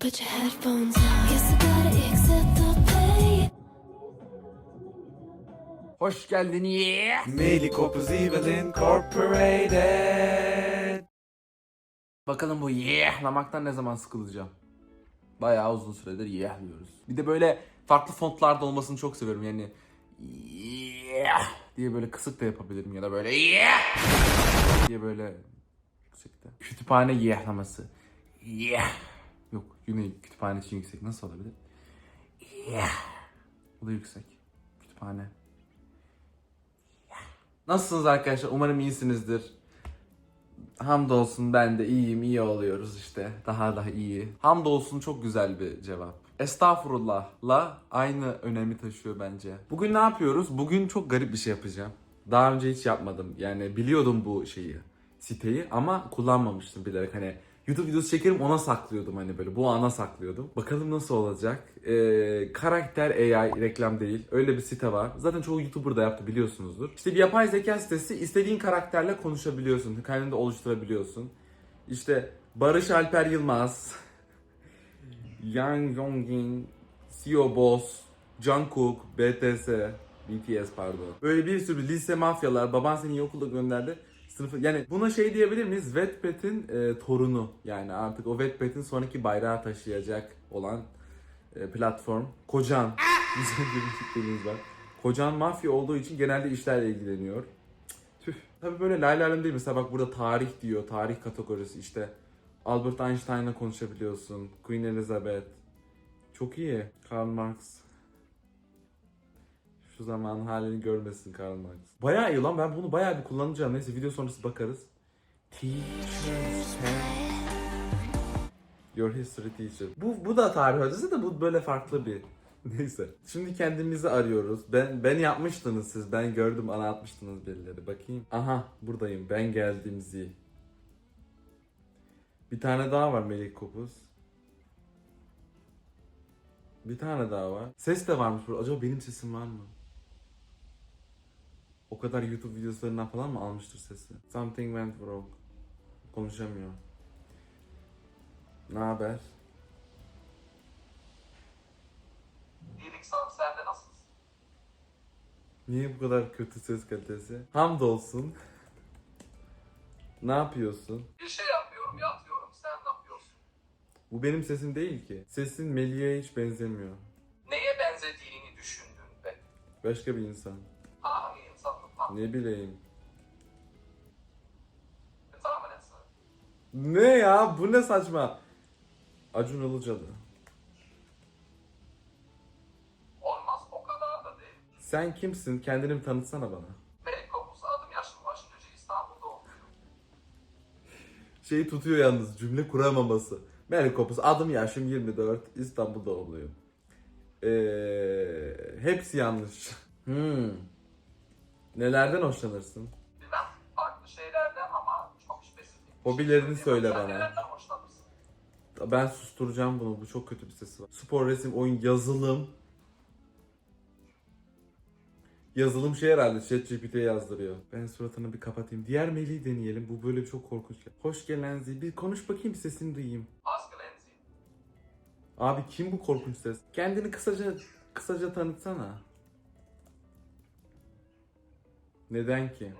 Put your headphones on. Guess I gotta accept the pain. Hoş geldin yeah. Melly Kopuz Evil Incorporated. Bakalım bu yehlamaktan ne zaman sıkılacağım. Bayağı uzun süredir yeah diyoruz. Bir de böyle farklı fontlarda olmasını çok seviyorum yani. Yeah diye böyle kısık da yapabilirim ya da böyle yeah diye böyle yüksekte. Kütüphane yehlaması. Yeah. Yine kütüphane için yüksek. Nasıl olabilir? Bu da yüksek. Kütüphane. Nasılsınız arkadaşlar? Umarım iyisinizdir. Hamdolsun ben de iyiyim, iyi oluyoruz işte. Daha da iyi. Hamdolsun çok güzel bir cevap. Estağfurullah'la aynı önemi taşıyor bence. Bugün ne yapıyoruz? Bugün çok garip bir şey yapacağım. Daha önce hiç yapmadım. Yani biliyordum bu şeyi, siteyi ama kullanmamıştım bilerek. Hani YouTube videosu çekerim ona saklıyordum hani böyle. Bu ana saklıyordum. Bakalım nasıl olacak. Ee, karakter AI reklam değil. Öyle bir site var. Zaten çoğu YouTuber da yaptı biliyorsunuzdur. İşte bir yapay zeka sitesi istediğin karakterle konuşabiliyorsun. Kendini de oluşturabiliyorsun. İşte Barış Alper Yılmaz, Yang Yongjin, CEO Boss, Jungkook, BTS, BTS pardon. Böyle bir sürü lise mafyalar, baban seni iyi okula gönderdi. Sınıfı, yani buna şey diyebilir miyiz? Wattpad'in e, torunu. Yani artık o Wattpad'in sonraki bayrağı taşıyacak olan e, platform. Kocan. Bizim gibi kitlemiz var. Kocan mafya olduğu için genelde işlerle ilgileniyor. Tüh. Tabii böyle lay lay değil. Mesela bak burada tarih diyor. Tarih kategorisi işte. Albert Einstein'la konuşabiliyorsun. Queen Elizabeth. Çok iyi. Karl Marx. Şu zaman halini görmesin Karl Marx. Bayağı iyi lan ben bunu bayağı bir kullanacağım. Neyse video sonrası bakarız. Teacher's. Your history teacher. Bu, bu da tarih hocası da bu böyle farklı bir. Neyse. Şimdi kendimizi arıyoruz. Ben ben yapmıştınız siz. Ben gördüm ana atmıştınız birileri. Bakayım. Aha buradayım. Ben geldim Z. Bir tane daha var Melih Kopuz. Bir tane daha var. Ses de varmış burada. Acaba benim sesim var mı? O kadar YouTube videolarından falan mı almıştır sesi? Something went wrong. Konuşamıyor. Ne haber? İyilik sağ sen de nasılsın? Niye bu kadar kötü ses kalitesi? Hamdolsun. ne yapıyorsun? Bir şey yapmıyorum yatıyorum sen ne yapıyorsun? Bu benim sesim değil ki. Sesin Melih'e hiç benzemiyor. Neye benzediğini düşündün be? Başka bir insan. Ne bileyim. Ne ya? Bu ne saçma? Acun Ilıcalı. Olmaz o kadar da değil. Sen kimsin? Kendini bir tanıtsana bana. Kokusu adım yaşım başlayınca İstanbul'da oluyor. Şey tutuyor yalnız cümle kuramaması. Melik Kopuz adım yaşım 24 İstanbul doğumluyum. Ee, hepsi yanlış. Hmm. Nelerden hoşlanırsın? Bilmem farklı şeylerden ama çok spesifik. Hobilerini söyle bana. nelerden hoşlanırsın? Ben susturacağım bunu. Bu çok kötü bir sesi var. Spor, resim, oyun, yazılım. Yazılım şey herhalde ChatGPT'ye yazdırıyor. Ben suratını bir kapatayım. Diğer maili deneyelim. Bu böyle çok korkunç. Hoş gelen Zi. Bir konuş bakayım sesini duyayım. Askı Lenzi. Abi kim bu korkunç ses? Kendini kısaca kısaca tanıtsana. Neden ki?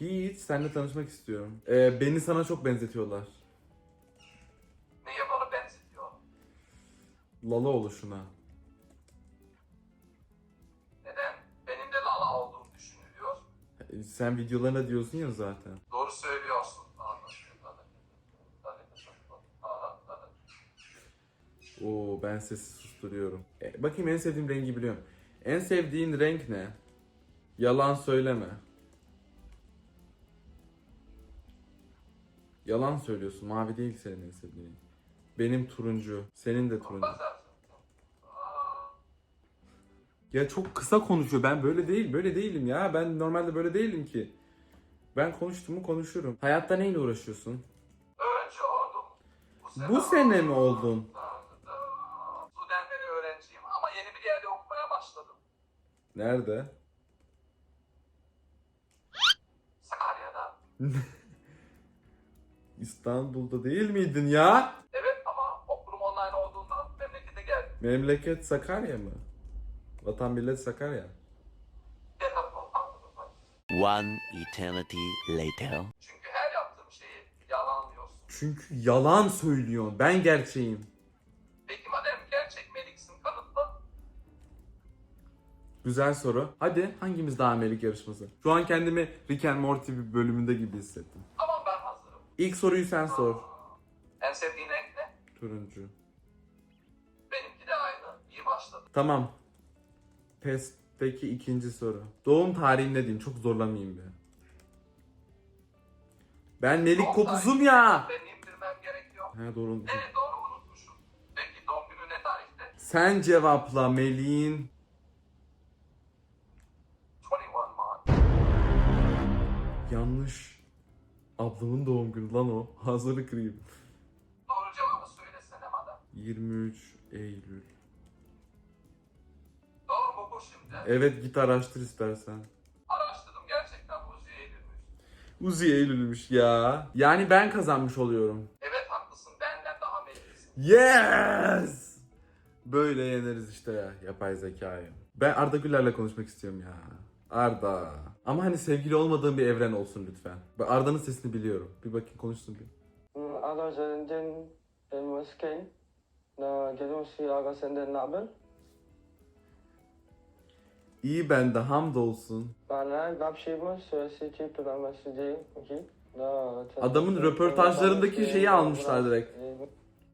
Hiç seninle tanışmak istiyorum. Ee, beni sana çok benzetiyorlar. Niye bana benzetiyor? Lala oluşuna. Neden? Benim de lala olduğum düşünülüyor. Ee, Sen videolarına diyorsun ya zaten. Doğru söylüyorsun. Oo ben sesi susturuyorum. E, bakayım en sevdiğim rengi biliyorum. En sevdiğin renk ne? Yalan söyleme. Yalan söylüyorsun. Mavi değil senin en sevdiğin renk. Benim turuncu. Senin de turuncu. Ya çok kısa konuşuyor. Ben böyle değil, böyle değilim ya. Ben normalde böyle değilim ki. Ben konuştum mu konuşurum. Hayatta neyle uğraşıyorsun? Önce oldum. Bu sene mi oldun? Nerede? Sakarya'da. İstanbul'da değil miydin ya? Evet ama okulum online olduğundan memlekete geldim. Memleket Sakarya mı? Vatan millet Sakarya. One eternity later. Çünkü her yaptığım şeyi yalanlıyorsun. Çünkü yalan söylüyorsun. Ben gerçeğim. Güzel soru. Hadi hangimiz daha melik yarışması? Şu an kendimi Rick and Morty bir bölümünde gibi hissettim. Tamam ben hazırım. İlk soruyu sen sor. En sevdiğin renk ne? Turuncu. Benimki de aynı. İyi başladı. Tamam. PES'teki ikinci soru. Doğum tarihin ne diyeyim? Çok zorlamayayım be. Ben Melik Doğum Kopuz'um ya. Ben indirmem gerekiyor. He doğru unuttum. Evet doğru unutmuşum. Peki doğum günü ne tarihte? Sen cevapla Melik'in. Yanlış. Ablamın doğum günü lan o. Hazırı kırayım. Doğru cevabı söylesene madem. 23 Eylül. Doğru mu bu şimdi? Evet git araştır istersen. Araştırdım gerçekten bu Eylül'müş. Uzi Eylül'müş ya. Yani ben kazanmış oluyorum. Evet haklısın benden daha meliksin. Yes! Böyle yeneriz işte ya yapay zekayı. Ben Arda Güler'le konuşmak istiyorum ya. Arda. Ama hani sevgili olmadığım bir evren olsun lütfen. Ben Arda'nın sesini biliyorum. Bir bakayım konuşsun bir. Hmm, Aga senden en Moskey. Na gelin si aga senden ne haber? İyi bende hamdolsun. Bana gapşıymış söylesi ki planlaşı değil. Adamın röportajlarındaki şeyi almışlar direkt.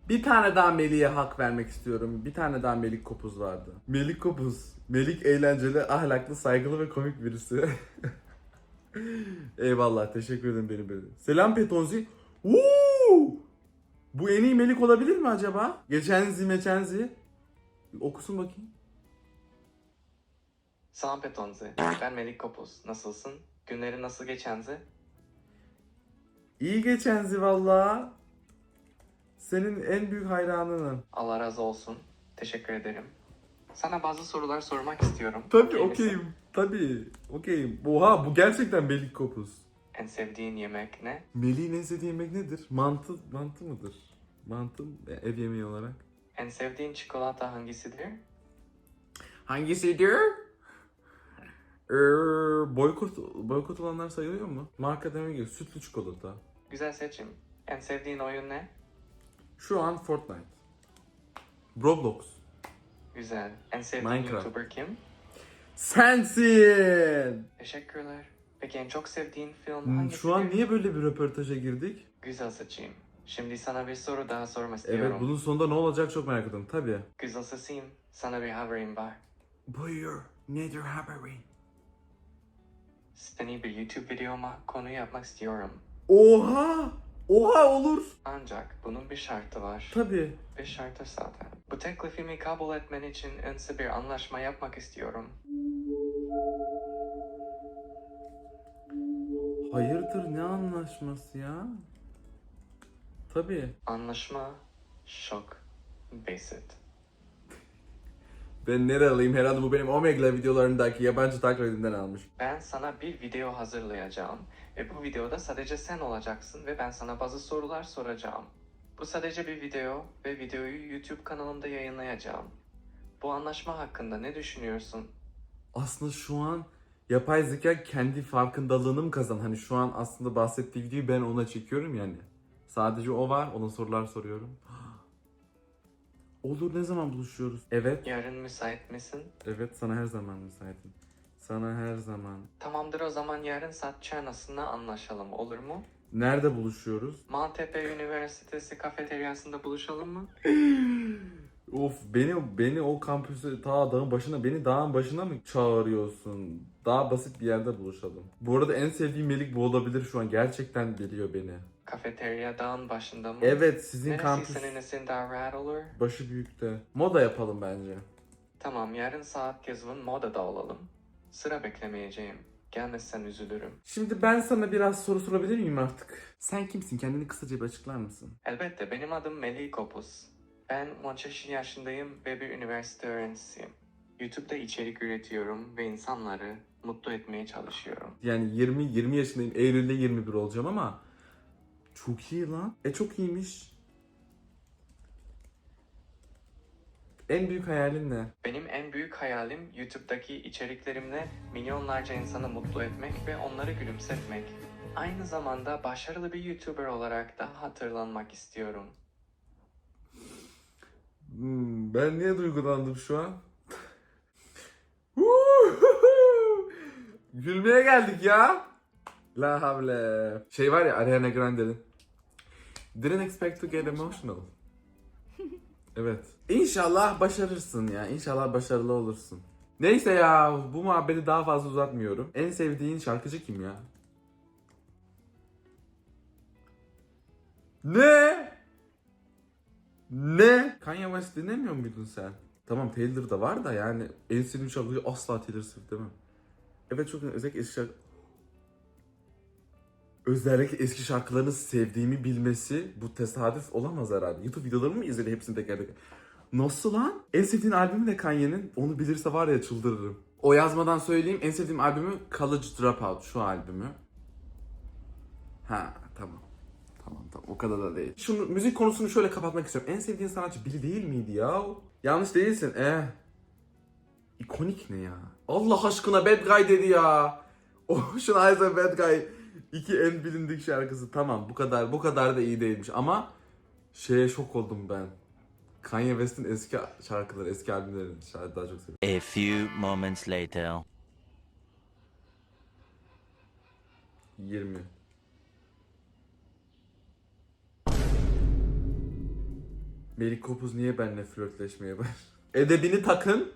Bir tane daha Melik'e hak vermek istiyorum. Bir tane daha Melik Kopuz vardı. Melik Kopuz. Melik eğlenceli, ahlaklı, saygılı ve komik birisi. Eyvallah. Teşekkür ederim benim benim. Selam Petonzi. Woo! Bu en iyi Melik olabilir mi acaba? Geçenzi meçenzi. Okusun bakayım. Selam Petonzi. Ben Melik Kopuz. Nasılsın? Günleri nasıl geçenzi? İyi geçenzi valla. Senin en büyük hayranınım. Allah razı olsun. Teşekkür ederim. Sana bazı sorular sormak istiyorum. Tabii misin? okeyim. Tabii okeyim. Oha bu gerçekten Melik Kopuz. En sevdiğin yemek ne? Melih'in en sevdiği yemek nedir? Mantı, mantı mıdır? Mantı e, ev yemeği olarak. En sevdiğin çikolata hangisidir? Hangisidir? Ee, boykot, boykot olanlar sayılıyor mu? Marka demek ki sütlü çikolata. Güzel seçim. En sevdiğin oyun ne? Şu an Fortnite. Roblox. Güzel. En sevdiğin Minecraft. YouTuber kim? Sensin! Teşekkürler. Peki en çok sevdiğin film Hmm, hangisidir? Şu an niye böyle bir röportaja girdik? Güzel seçim. Şimdi sana bir soru daha sormak istiyorum. Evet bunun sonunda ne olacak çok merak ediyorum. Tabii. Güzel seçim. Sana bir haberim var. Buyur. Nedir haberi? Seni bir YouTube videoma konu yapmak istiyorum. Oha! Oha olur. Ancak bunun bir şartı var. Tabii. Bir şartı zaten. Bu teklifimi kabul etmen için önce bir anlaşma yapmak istiyorum. Hayırdır ne anlaşması ya? Tabii. Anlaşma şok basit. Ben nereye alayım? Herhalde bu benim Omegle videolarındaki yabancı taklidimden almış. Ben sana bir video hazırlayacağım ve bu videoda sadece sen olacaksın ve ben sana bazı sorular soracağım. Bu sadece bir video ve videoyu YouTube kanalımda yayınlayacağım. Bu anlaşma hakkında ne düşünüyorsun? Aslında şu an yapay zeka kendi farkındalığını mı kazan? Hani şu an aslında bahsettiği videoyu ben ona çekiyorum yani. Sadece o var. Ona sorular soruyorum. Olur ne zaman buluşuyoruz? Evet. Yarın müsait misin? Evet sana her zaman müsaitim. Sana her zaman. Tamamdır o zaman yarın saat çarnasında anlaşalım olur mu? Nerede buluşuyoruz? Maltepe Üniversitesi kafeteryasında buluşalım mı? Of beni beni o kampüse ta dağın başına beni dağın başına mı çağırıyorsun? Daha basit bir yerde buluşalım. Bu arada en sevdiğim Melik bu olabilir şu an. Gerçekten geliyor beni. Kafeterya dağın başında mı? Evet sizin Neresi kampüs senin için daha rahat olur? başı büyükte. Moda yapalım bence. Tamam yarın saat yazın modada olalım. Sıra beklemeyeceğim. Gelmezsen üzülürüm. Şimdi ben sana biraz soru sorabilir miyim artık? Sen kimsin? Kendini kısaca bir açıklar mısın? Elbette benim adım Melih Kopuz. Ben 13 yaşındayım ve bir üniversite öğrencisiyim. YouTube'da içerik üretiyorum ve insanları mutlu etmeye çalışıyorum. Yani 20 20 yaşındayım. Eylül'de 21 olacağım ama Çok iyi lan. E çok iyiymiş. En büyük hayalin ne? Benim en büyük hayalim YouTube'daki içeriklerimle milyonlarca insanı mutlu etmek ve onları gülümsetmek. Aynı zamanda başarılı bir YouTuber olarak da hatırlanmak istiyorum. Hmm, ben niye duygulandım şu an? Gülmeye geldik ya. La havle. Şey var ya Ariana Grande'nin. Didn't expect to get emotional. evet. İnşallah başarırsın ya. İnşallah başarılı olursun. Neyse ya bu muhabbeti daha fazla uzatmıyorum. En sevdiğin şarkıcı kim ya? Ne? Ne? Kanye West dinlemiyor muydun sen? Tamam Taylor da var da yani en sevdiğim şarkıcı asla Taylor Swift mi? Evet çok özellikle eski şarkı... Özellikle eski şarkılarını sevdiğimi bilmesi bu tesadüf olamaz herhalde. YouTube videolarımı mı izledi hepsini teker teker? Nasıl lan? En sevdiğin albümü ne Kanye'nin? Onu bilirse var ya çıldırırım. O yazmadan söyleyeyim en sevdiğim albümü College Dropout şu albümü. Ha tamam. Tamam tamam o kadar da değil. Şunu müzik konusunu şöyle kapatmak istiyorum. En sevdiğin sanatçı Billy değil miydi ya? Yanlış değilsin. Eh. İkonik ne ya? Allah aşkına Bad Guy dedi ya. Ocean Eyes and Bad Guy. İki en bilindik şarkısı. Tamam bu kadar bu kadar da iyi değilmiş ama şeye şok oldum ben. Kanye West'in eski şarkıları, eski albümlerini şarkı daha çok seviyorum. A few moments later. 20. Melik Kopuz niye benimle flörtleşmeye başladı? Edebini takın.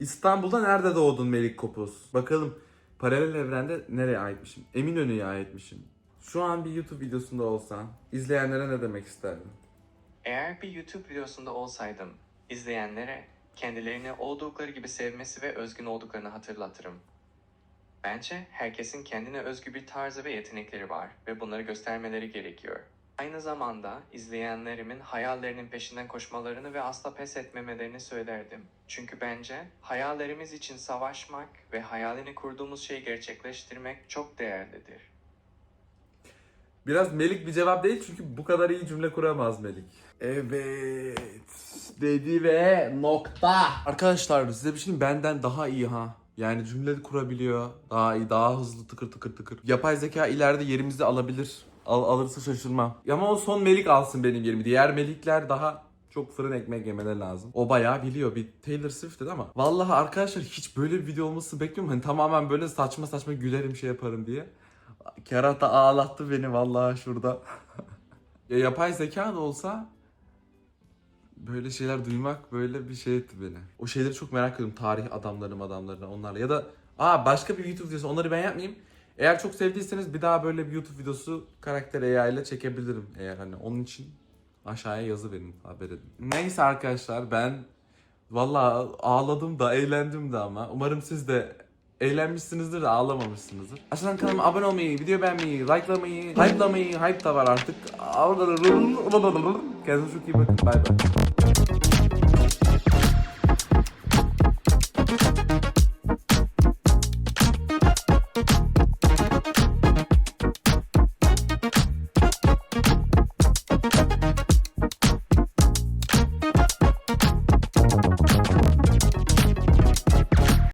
İstanbul'da nerede doğdun Melik Kopuz? Bakalım paralel evrende nereye aitmişim? Eminönü'ye aitmişim. Şu an bir YouTube videosunda olsan izleyenlere ne demek isterdin? Eğer bir YouTube videosunda olsaydım, izleyenlere kendilerini oldukları gibi sevmesi ve özgün olduklarını hatırlatırım. Bence herkesin kendine özgü bir tarzı ve yetenekleri var ve bunları göstermeleri gerekiyor. Aynı zamanda izleyenlerimin hayallerinin peşinden koşmalarını ve asla pes etmemelerini söylerdim. Çünkü bence hayallerimiz için savaşmak ve hayalini kurduğumuz şeyi gerçekleştirmek çok değerlidir. Biraz Melik bir cevap değil çünkü bu kadar iyi cümle kuramaz Melik. Evet. Dedi ve nokta. Arkadaşlar size bir şey diyeyim, benden daha iyi ha. Yani cümle kurabiliyor. Daha iyi, daha hızlı tıkır tıkır tıkır. Yapay zeka ileride yerimizi alabilir. Al, alırsa şaşırmam. Ama o son Melik alsın benim yerimi. Diğer Melikler daha çok fırın ekmek yemeleri lazım. O bayağı biliyor. Bir Taylor Swift dedi ama. Vallahi arkadaşlar hiç böyle bir video olmasını bekliyorum. Hani tamamen böyle saçma saçma gülerim şey yaparım diye. Kerata ağlattı beni vallahi şurada. ya yapay zeka da olsa böyle şeyler duymak böyle bir şey etti beni. O şeyleri çok merak ediyorum. Tarih adamlarını adamlarına onlarla. Ya da aa başka bir YouTube videosu onları ben yapmayayım. Eğer çok sevdiyseniz bir daha böyle bir YouTube videosu karakter AI ile çekebilirim. Eğer hani onun için aşağıya yazı verin haber edin. Neyse arkadaşlar ben vallahi ağladım da eğlendim de ama umarım siz de eğlenmişsinizdir de ağlamamışsınızdır. Aşağıdan kanalıma abone olmayı, video beğenmeyi, likelamayı, hype'lamayı, hype da var artık. Kendinize çok iyi bakın. Bay bay.